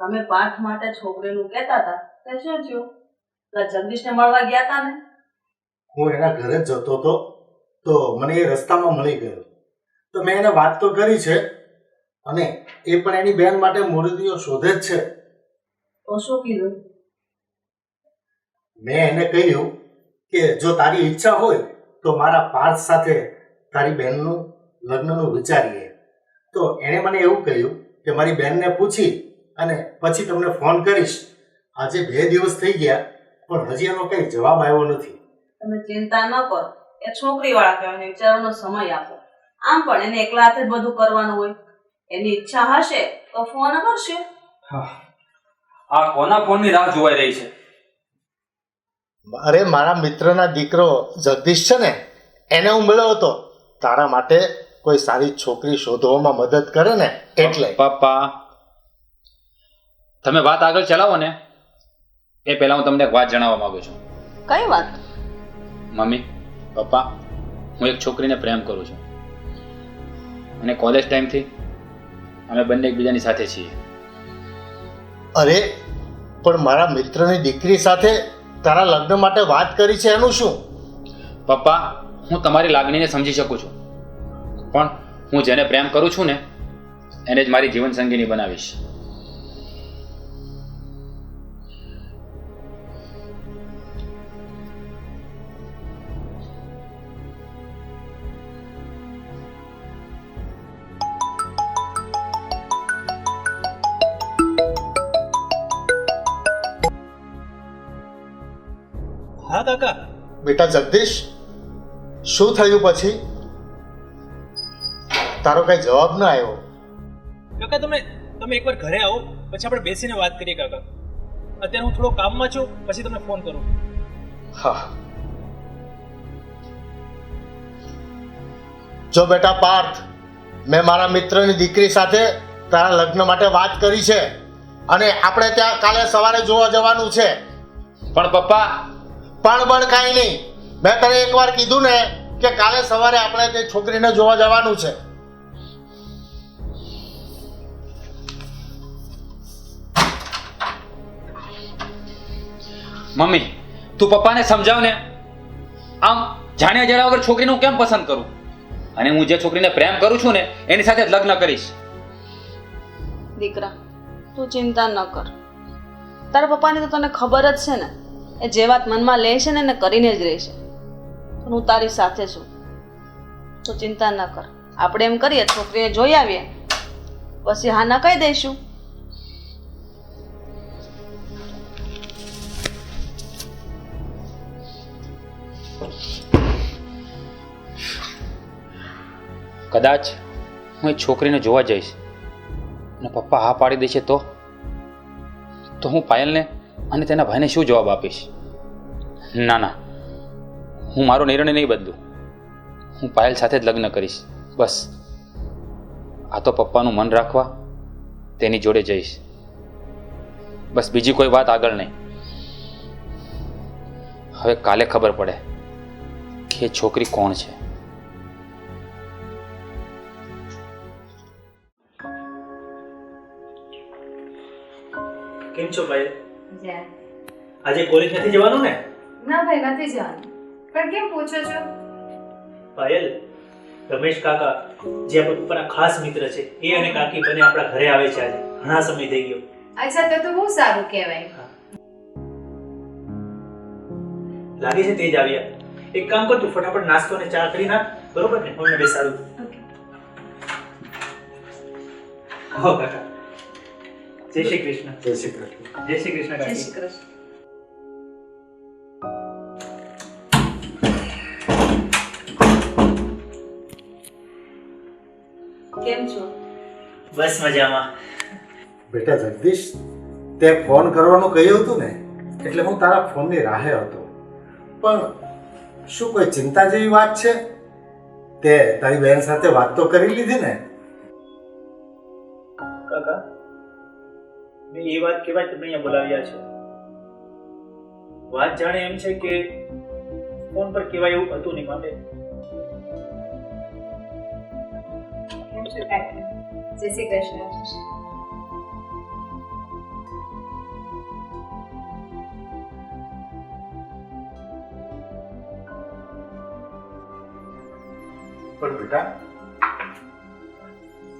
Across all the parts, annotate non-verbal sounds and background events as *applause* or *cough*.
તમે પાઠ માટે છોકરીનું કહેતા હતા તે શું થયું? પેલા જગદીશને મળવા ગયા હતા ને? હું એના ઘરે જતો હતો તો મને એ રસ્તામાં મળી ગયો. તો મેં એને વાત તો કરી છે અને એ પણ એની બેન માટે મૂર્તિઓ શોધે જ છે. તો શું કીધું? મેં એને કહ્યું કે જો તારી ઈચ્છા હોય તો મારા પાર્થ સાથે તારી બહેનનું લગ્નનું વિચારીએ. તો એણે મને એવું કહ્યું કે મારી બહેનને પૂછી અને પછી તમને ફોન કરીશ. આજે બે દિવસ થઈ ગયા પણ હજી એનો કઈ જવાબ આવ્યો નથી. તમે ચિંતા ન કરો. એ છોકરી વાળા કહેવાય વિચારવાનો સમય આપો. આમ પણ એને એકલા હાથે જ બધું કરવાનું હોય. એની ઈચ્છા હશે તો ફોન કરશે. આ કોના ફોનની રાહ જોવાઈ રહી છે? અરે મારા મિત્રના દીકરો જગદીશ છે ને એને હું મળ્યો હતો. તારા માટે કોઈ સારી છોકરી શોધવામાં મદદ કરે ને એટલે. પપ્પા. તમે વાત આગળ ચલાવો ને એ પહેલા હું તમને એક વાત જણાવવા માંગુ છું. કઈ વાત? મમ્મી પપ્પા હું એક છોકરીને પ્રેમ કરું છું. અને કોલેજ ટાઈમથી અમે બંને એકબીજાની સાથે છીએ. અરે પણ મારા મિત્રની દીકરી સાથે તારા લગ્ન માટે વાત કરી છે એનું શું? પપ્પા હું તમારી લાગણીને સમજી શકું છું. પણ હું જેને પ્રેમ કરું છું ને એને જ મારી જીવન સંગીની બનાવીશ. બેટા જગદીશ શું થયું પછી? તારો કઈ જવાબ ના આવ્યો. કાકા તમે તમે એકવાર ઘરે આવો પછી આપણે બેસીને વાત કરીએ કાકા. અત્યારે હું થોડો કામમાં છું પછી તમને ફોન કરું. હા. જો બેટા પાર્થ મેં મારા મિત્રની દીકરી સાથે તારા લગ્ન માટે વાત કરી છે અને આપણે ત્યાં કાલે સવારે જોવા જવાનું છે. પણ પપ્પા પણ પણ કાંઈ નહીં. મેં તને એકવાર કીધું ને કે કાલે સવારે આપણે તે છોકરીને જોવા જવાનું છે. મમ્મી તું પપ્પાને સમજાવ ને. આમ જાણ્યા જરા વગર છોકરીને હું કેમ પસંદ કરું? અને હું જે છોકરીને પ્રેમ કરું છું ને એની સાથે જ લગ્ન કરીશ. દીકરા તું ચિંતા ન કર. તારા પપ્પાની તો તને ખબર જ છે ને. એ જે વાત મનમાં લે છે ને, એને કરીને જ રહેશે. હું તારી સાથે છું. તો ચિંતા ન કર. આપણે એમ કરીએ, છોકરીને જોઈ આવીએ. પછી હા ના કહી દઈશું. કદાચ હું એ છોકરીને જોવા જઈશ. અને પપ્પા હા પાડી દેશે તો? તો હું પાયલને અને તેના ભાઈને શું જવાબ આપીશ? ના ના. હું મારો નિર્ણય નહીં બદલું. હું પાયલ સાથે જ લગ્ન કરીશ. બસ. આ તો પપ્પાનું મન રાખવા, તેની જોડે જઈશ. બસ, બીજી કોઈ વાત આગળ નહીં. હવે કાલે ખબર પડે કે છોકરી કોણ છે. કેમ છો ભાઈ? આજે કોલેજ નથી જવાનું ને? ના ભાઈ નથી જવાનું. પણ કેમ પૂછો છો? પાયલ રમેશ કાકા જે આપણા પપ્પાના ખાસ મિત્ર છે એ અને કાકી બંને આપણા ઘરે આવે છે આજે. ઘણા સમય થઈ ગયો. અચ્છા તો તો બહુ સારું કહેવાય. લાગે છે તે જ આવ્યા. એક કામ કર તું ફટાફટ નાસ્તો ને ચા કરી નાખ. બરોબર ને? હું બેસાડું. હો કાકા. જય શ્રી કૃષ્ણ. જય શ્રી કૃષ્ણ. જય શ્રી કૃષ્ણ જય શ્રી કૃષ્ણ. કેમ છો? બસ મજામાં. બેટા જગદીશ તે ફોન કરવાનું કહ્યું હતું ને એટલે હું તારા ફોનની રાહે હતો. પણ શું કોઈ ચિંતા જેવી વાત છે? તે તારી બહેન સાથે વાત તો કરી લીધી ને? કાકા ને એ વાત કહેવાય તમે અહીંયા બોલાવ્યા છો. વાત જાણે એમ છે કે ફોન પર કહેવાય એવું હતું નહીં માટે પણ બેટા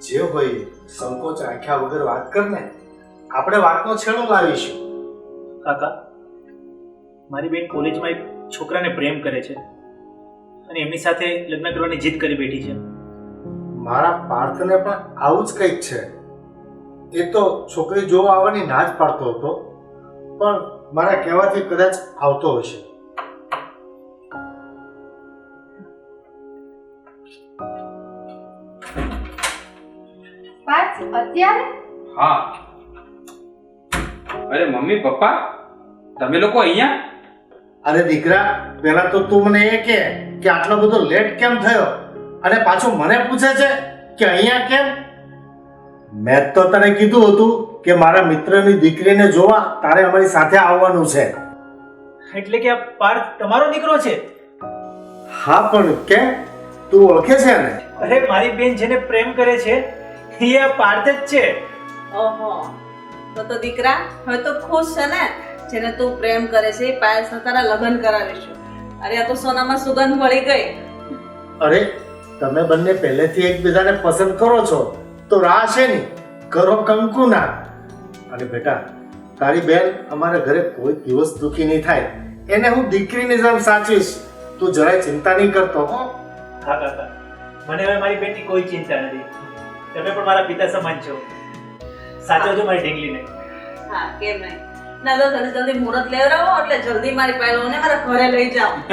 જે હોય સંકોચ રાખ્યા વગર વાત કર ને. આપણે વાતનો છેડો લાવીશું. કાકા મારી બેન કોલેજમાં એક છોકરાને પ્રેમ કરે છે અને એમની સાથે લગ્ન કરવાની જીદ કરી બેઠી છે. મારા પાર્થને પણ આવું જ કંઈક છે. એ તો છોકરી જોવા આવવાની ના જ પાડતો હતો પણ મારા કહેવાથી કદાચ આવતો હશે. પાર્થ અત્યારે? હા. અરે મમ્મી પપ્પા તમે લોકો અહીંયા? અરે દીકરા પહેલા તો તું મને એ કે કે આટલો બધો લેટ કેમ થયો? અને પાછું મને પૂછે છે કે અહીંયા કેમ? મેં તો તને કીધું હતું કે મારા મિત્રની દીકરીને જોવા તારે અમારી સાથે આવવાનું છે. એટલે કે આ પાર્થ તમારો દીકરો છે? હા પણ કેમ? તું ઓળખે છે ને અરે મારી બેન જેને પ્રેમ કરે છે એ આ પાર્થ જ છે. ઓહો. તો તો દીકરા હવે તો ખુશ છે ને? જેને તું પ્રેમ કરે છે સાથે તારા લગ્ન કરાવીશું. અરે આ તો સોનામાં સુગંધ વળી ગઈ. અરે તમે બંને પહેલેથી એકબીજાને પસંદ કરો છો તો રાહ છે નહીં કરો કંકુના અને બેટા તારી બેન અમારા ઘરે કોઈ દિવસ દુખી નહીં થાય. એને હું દીકરીની જેમ સાચવીશ. તું જરાય ચિંતા નહીં કરતો. હો. હા કાકા. મને હવે મારી બેટી કોઈ ચિંતા નથી. તમે પણ મારા પિતા સમાન છો. સાચવજો મારી ઢીંગલીને. હા કેમ નહીં? ના તો તને જલ્દી મુહૂર્ત લેવડાવો એટલે જલ્દી મારી પાયલોને મારા ઘરે લઈ જાઓ. *laughs*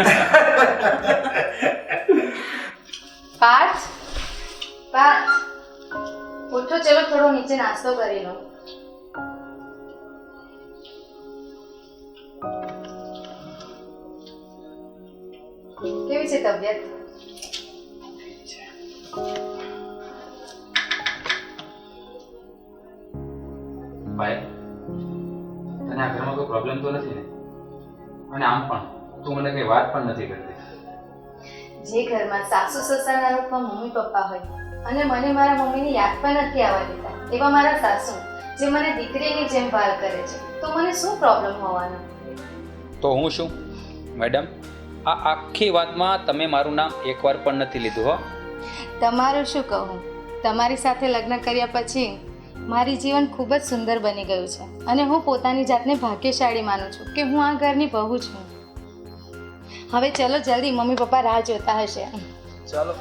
પાંચ. પાંચ. ઉઠો ચલો થોડો નીચે નાસ્તો કરી લો. કેવી છે તબિયત? ભાઈ તને આ ઘરમાં કોઈ પ્રોબ્લેમ તો નથી ને? અને આમ પણ તું મને કઈ વાત પણ નથી કરતી. જે ઘરમાં સાસુ સસરાના રૂપમાં મમ્મી પપ્પા હોય અને મને મારા મમ્મીની યાદ પણ નથી આવવા દેતા એવા મારા સાસુ જે મને દીકરીની જેમ ભાર કરે છે. તો મને શું પ્રોબ્લેમ હોવાનો? તો હું શું? મેડમ આ આખી વાતમાં તમે મારું નામ એકવાર પણ નથી લીધું હો. તમારું શું કહું? તમારી સાથે લગ્ન કર્યા પછી મારી જીવન ખૂબ જ સુંદર બની ગયું છે અને હું પોતાની જાતને ભાગ્યશાળી માનું છું કે હું આ ઘરની બહુ છું. હવે ચલો જલ્દી મમ્મી પપ્પા રાહ જોતા હશે. ચાલો.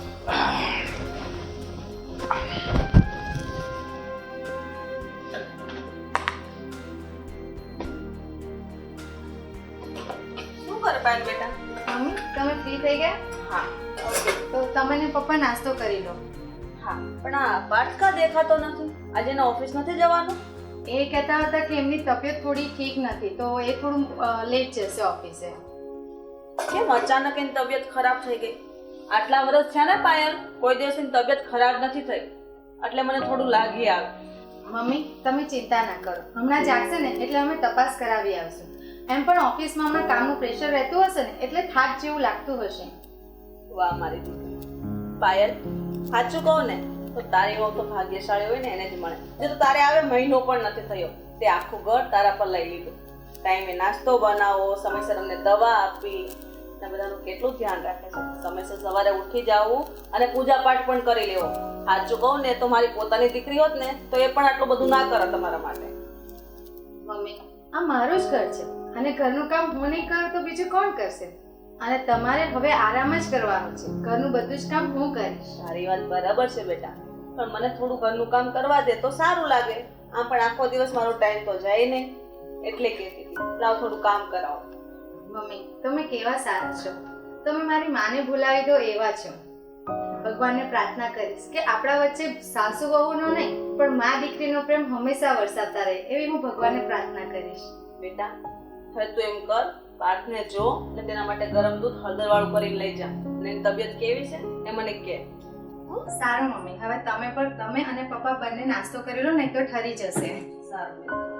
શું બેટા? મમ્મી તમે ફ્રી થઈ ગયા? હા. તો તમે ને પપ્પા નાસ્તો કરી લો. હા પણ આ પાર્થ કા દેખાતો નથી. આજે એના ઓફિસ નથી જવાનું? એ કહેતા હતા કે એમની તબિયત થોડી ઠીક નથી તો એ થોડું લેટ જશે ઓફિસે. કેમ અચાનક એની તબિયત ખરાબ થઈ ગઈ? આટલા વર્ષ થયા ને પાયલ કોઈ દિવસ એની તબિયત ખરાબ નથી થઈ. એટલે મને થોડું લાગી આવે મમ્મી તમે ચિંતા ના કરો. હમણાં જાગશે ને એટલે અમે તપાસ કરાવી આવશું. એમ પણ ઓફિસમાં હમણાં કામનું પ્રેશર રહેતું હશે ને એટલે થાક જેવું લાગતું હશે. વાહ મારી પાયલ. સાચું કહું ને, તો તારે એવો તો ભાગ્યશાળી હોય ને, એને જ મળે. જે તો તારે આવે, મહિનો પણ નથી થયો. તે આખું ઘર તારા પર લઈ લીધું. ટાઈમે નાસ્તો બનાવો, સમયસર અમને દવા આપી. ને બધાનું કેટલું ધ્યાન રાખે છે. સમયસર સવારે ઉઠી જાવું અને પૂજા પાઠ પણ કરી લેવો. સાચું કહું ને, તો મારી પોતાની દીકરી હોત ને, તો એ પણ આટલું બધું ના કરે તમારા માટે. મમ્મી, આ મારું જ ઘર છે. અને ઘરનું કામ હું નહીં કરું તો બીજું કોણ કરશે? અને તમારે હવે આરામ જ કરવાનો છે. ઘરનું બધું જ કામ હું કરીશ. સારી વાત બરાબર છે બેટા. પણ મને થોડું ઘરનું કામ કરવા દે તો સારું લાગે. આમ પણ આખો દિવસ મારો ટાઈમ તો જાય નહીં. એટલે કહેતી હતી લાવ થોડું કામ કરાવો. મમ્મી તમે કેવા સારા છો? તમે મારી માને ભૂલાવી દો એવા છો. ભગવાનને પ્રાર્થના કરીશ કે આપણા વચ્ચે સાસુ વહુનો નહીં પણ મા દીકરીનો પ્રેમ હંમેશા વરસાવતા રહે. એવી હું ભગવાનને પ્રાર્થના કરીશ. બેટા હવે તું એમ કર પાર્થને જો અને તેના માટે ગરમ દૂધ હળદર વાળું કરીને લઈ જા. અને એની તબિયત કેવી છે? એ મને કે. સારું મમ્મી. હવે તમે પણ તમે અને પપ્પા બંને નાસ્તો કરી લો નહીં તો ઠરી જશે. સારું.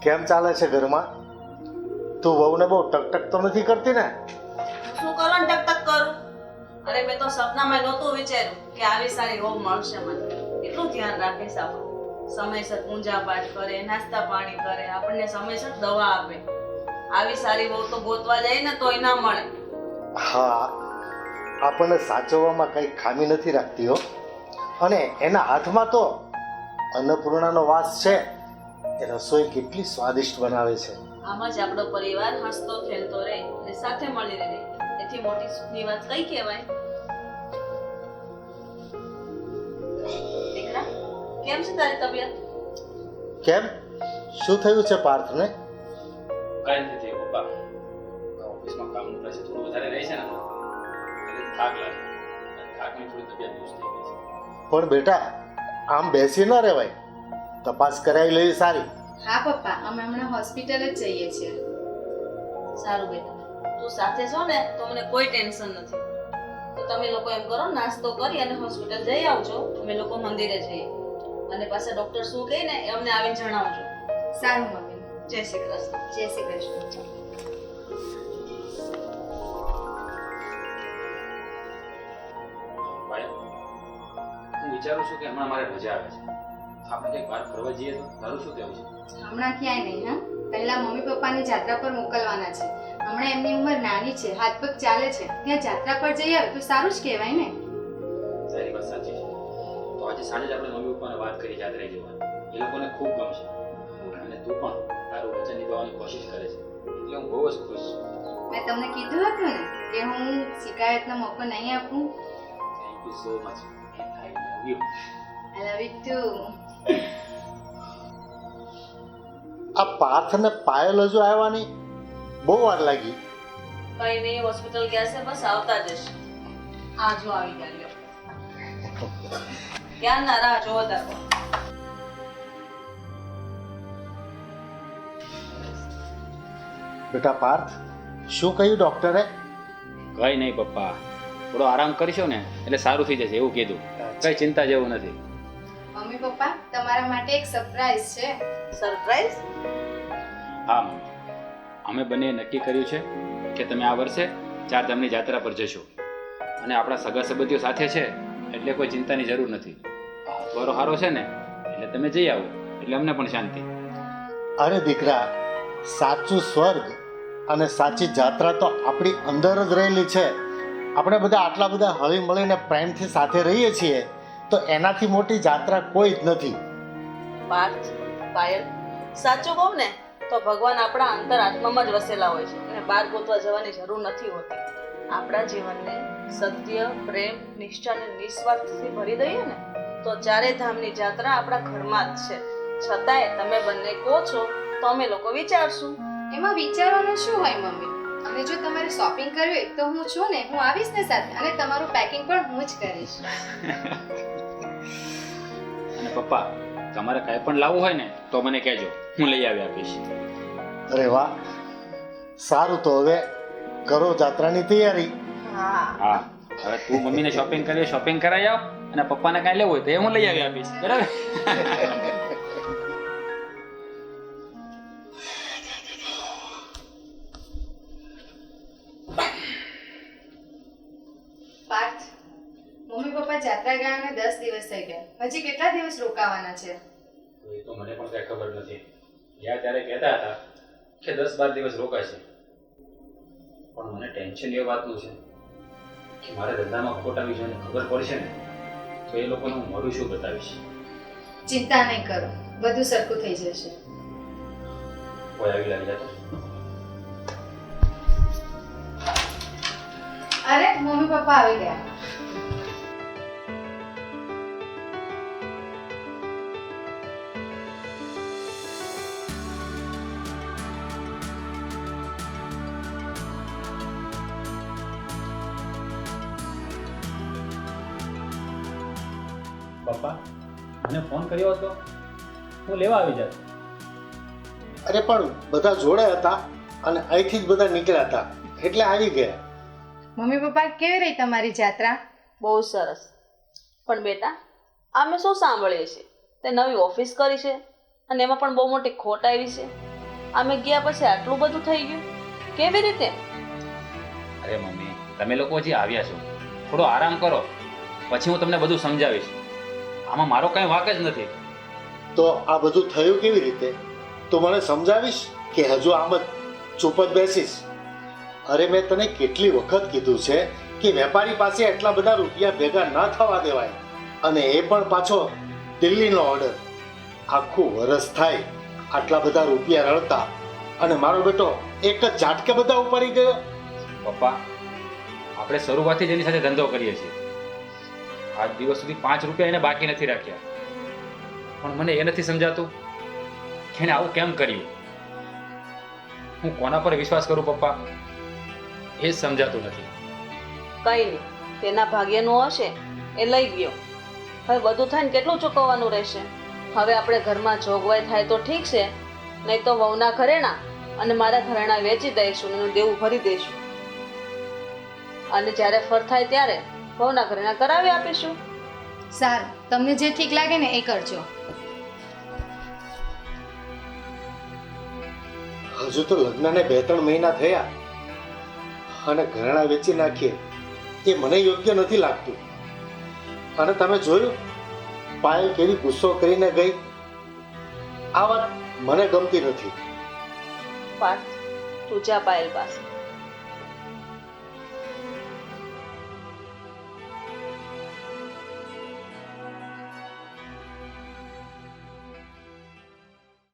કેમ ચાલે છે ઘરમાં? તું વહુને બહુ ટકટક તો નથી કરતી ને? અરે મેં તો સપનામાં નહોતું વિચાર્યું કે આવી સારી હોમ મળશે મને. એટલું ધ્યાન રાખે આપણું. સમયસર પૂજા પાઠ કરે નાસ્તા પાણી કરે આપણને સમયસર દવા આપે. આવી સારી વહુ તો ગોતવા જાય ને તોય ના મળે. હા આપણને સાચવવામાં કંઈ ખામી નથી રાખતી હો. અને એના હાથમાં તો અન્નપૂર્ણાનો વાસ છે. એ રસોઈ કેટલી સ્વાદિષ્ટ બનાવે છે. આમાં જ આપણો પરિવાર હસતો ખેલતો રહે અને સાથે મળીને રહે. એથી મોટી સુખની વાત કઈ કહેવાય? કેમ છે તારી તબિયત? કેમ? શું થયું છે પાર્થને? કઈ નથી થયું પપ્પા. ઓફિસમાં કામનું પ્રેશર થોડું વધારે રહે છે ને એટલે થાક લાગે. થાકની થોડી તબિયત દૂર થઈ ગઈ છે. પણ બેટા આમ બેસી ન રહેવાય. તપાસ કરાવી લેવી સારી. હા પપ્પા અમે હમણાં હોસ્પિટલ જ જઈએ છીએ. સારું બેટા. તું સાથે છો ને તો મને કોઈ ટેન્શન નથી. તો તમે લોકો એમ કરો નાસ્તો કરી અને હોસ્પિટલ જઈ આવજો. અમે લોકો મંદિરે જઈએ. અને પાછા ડોક્ટર શું કહે ને એ અમને આવીને જણાવજો. સારું મમ્મી. જય શ્રી કૃષ્ણ. જય શ્રી કૃષ્ણ. હું વિચારું છું કે હમણાં મારે રજા આવે છે. આપણે કંઈક બહાર ફરવા જઈએ તો? તારું શું કહેવું છે? હમણાં ક્યાંય નહીં હા? પહેલા મમ્મી પપ્પાને જાત્રા પર મોકલવાના છે. હમણાં એમની ઉંમર નાની છે હાથ પગ ચાલે છે. ત્યાં જાત્રા પર જઈએ આવે તો સારું જ કહેવાય ને. તારી વાત સાચી છે. તો આજે સાંજે જ આપણે મમ્મી પપ્પાને વાત કરી યાદ રહી જવાનું એ લોકોને ખૂબ ગમશે. અને તું પણ તારું વચન નિભાવવાની કોશિશ કરે છે. એટલે હું બહુ જ ખુશ છું. મેં તમને કીધું હતું ને કે હું શિકાયતનો મોકો નહીં આપું. Thank you so much I love you I love you too આ પાર્થ ને પાયલ હજુ આવવાની બહુ વાર લાગી. કઈ નહીં હોસ્પિટલ ગયા છે બસ આવતા જશે. આ જો આવી ગયા. ક્યાં ના રાહ જોવો તારો બેટા પાર્થ શું કહ્યું ડોક્ટરે? કઈ નહીં પપ્પા. થોડો આરામ કરશો ને એટલે સારું થઈ જશે એવું કીધું. કઈ ચિંતા જેવું નથી. મમ્મી પપ્પા તમારા માટે એક સરપ્રાઈઝ છે. સરપ્રાઈઝ હા મમ્મી. અમે બંને નક્કી કર્યું છે કે તમે આ વર્ષે ચાર ધામની જાત્રા પર જશો. અને આપણા સગા સંબંધીઓ સાથે છે એટલે કોઈ ચિંતાની જરૂર નથી. વારો સારો છે ને એટલે તમે જઈ આવો એટલે અમને પણ શાંતિ. અરે દીકરા સાચું સ્વર્ગ અને સાચી જાત્રા તો આપણી અંદર જ રહેલી છે. આપણે બધા આટલા બધા હળી મળીને પ્રેમથી સાથે રહીએ છીએ તો એનાથી મોટી જાત્રા કોઈ જ નથી. પાર્થ પાયલ સાચું કહું ને તો ભગવાન આપણા અંતર આત્મામાં જ વસેલા હોય છે અને બહાર ગોતવા જવાની જરૂર નથી હોતી. આપણા જીવનને સત્ય પ્રેમ નિષ્ઠા અને નિસ્વાર્થથી ભરી દઈએ ને તો ચારે ધામની જાત્રા આપણા ઘરમાં જ છે. છતાંય તમે બંને કહો છો તો અમે લોકો વિચારશું. એમાં વિચારવાનું શું હોય મમ્મી? અને જો તમારે શોપિંગ કરવી હોય તો હું છું ને હું આવીશ ને સાથે અને તમારું પેકિંગ પણ હું જ કરીશ. *laughs* અને પપ્પા તમારે કાંઈ પણ લાવવું હોય ને તો મને કહેજો હું લઈ આવી આપીશ. અરે વાહ સારું તો હવે કરો જાત્રાની તૈયારી. હા. હા હવે તું મમ્મીને શોપિંગ કરી શોપિંગ કરાવી આવ. અને પપ્પાને કાંઈ લેવું હોય તો એ હું લઈ આવી આપીશ. બરાબર? પાર્થ મમ્મી પપ્પા જાત્રા ગયા અને દસ દિવસ થઈ ગયા. હજી કેટલા દિવસ રોકાવાના છે? એ તો મને પણ કઈ ખબર નથી. યા ત્યારે કહેતા હતા કે દસ બાર દિવસ રોકાશે. પણ મને ટેન્શન એ વાતનું છે કે મારે ધંધામાં ખોટ આવી છે ખબર પડશે ને? તો એ લોકોને હું મોઢું શું બતાવીશ. ચિંતા નહીં કરો બધું સરખું થઈ જશે. કોઈ આવી લાગી જતો? અરે મમ્મી પપ્પા આવી ગયા. પપ્પા મને ફોન કર્યો હતો. હું લેવા આવી જાત. અરે પણ બધા જોડે હતા અને અહીંથી જ બધા નીકળ્યા હતા. એટલે આવી ગયા. મમ્મી પપ્પા કેવી રહી તમારી જાત્રા? બહુ સરસ. પણ બેટા અમે શું સાંભળીએ છીએ? તે નવી ઓફિસ કરી છે અને એમાં પણ બહુ મોટી ખોટ આવી છે. અમે ગયા પછી આટલું બધું થઈ ગયું? કેવી રીતે? અરે મમ્મી તમે લોકો હજી આવ્યા છો. થોડો આરામ કરો. પછી હું તમને બધું સમજાવીશ. આમાં મારો કાંઈ વાક જ નથી. તો આ બધું થયું કેવી રીતે? તો મને સમજાવીશ કે હજુ આમ જ ચૂપ જ બેસીશ. અરે મેં તને કેટલી વખત કીધું છે કે વેપારી પાસે એટલા બધા રૂપિયા ભેગા ન થવા દેવાય અને એ પણ પાછો દિલ્હીનો ઓર્ડર આખું વરસ થાય આટલા બધા રૂપિયા રળતા અને મારો બેટો એક જ ઝાટકે બધા ઉપાડી ગયો. પપ્પા આપણે શરૂઆતથી જ એની સાથે ધંધો કરીએ છીએ. આજ દિવસ સુધી પાંચ રૂપિયા એને બાકી નથી રાખ્યા. પણ મને એ નથી સમજાતું એને આવું કેમ કર્યું? હું કોના પર વિશ્વાસ કરું પપ્પા? એ સમજાતું નથી. કઈ નહીં, તેના ભાગ્યનું હશે એ લઈ ગયો. હવે બધું થાય ને કેટલું ચૂકવવાનું રહેશે? હવે આપણે ઘરમાં જોગવાઈ થાય તો ઠીક છે, નહીં તો વહુના ઘરેણા અને મારા ઘરેણા વેચી દઈશું એનું દેવું ભરી દઈશું. અને જ્યારે ફર થાય ત્યારે વહુના ઘરેણા કરાવી આપીશું. સારું તમને જે ઠીક લાગે ને એ કરજો. હજુ તો લગ્નને બે ત્રણ મહિના થયા અને ઘરેણા વેચી નાખીએ. એ મને યોગ્ય નથી લાગતું. અને તમે જોયું પાયલ કેવી ગુસ્સો કરીને ગઈ. આ વાત મને ગમતી નથી. પાર્થ તું જા પાયલ પાસે.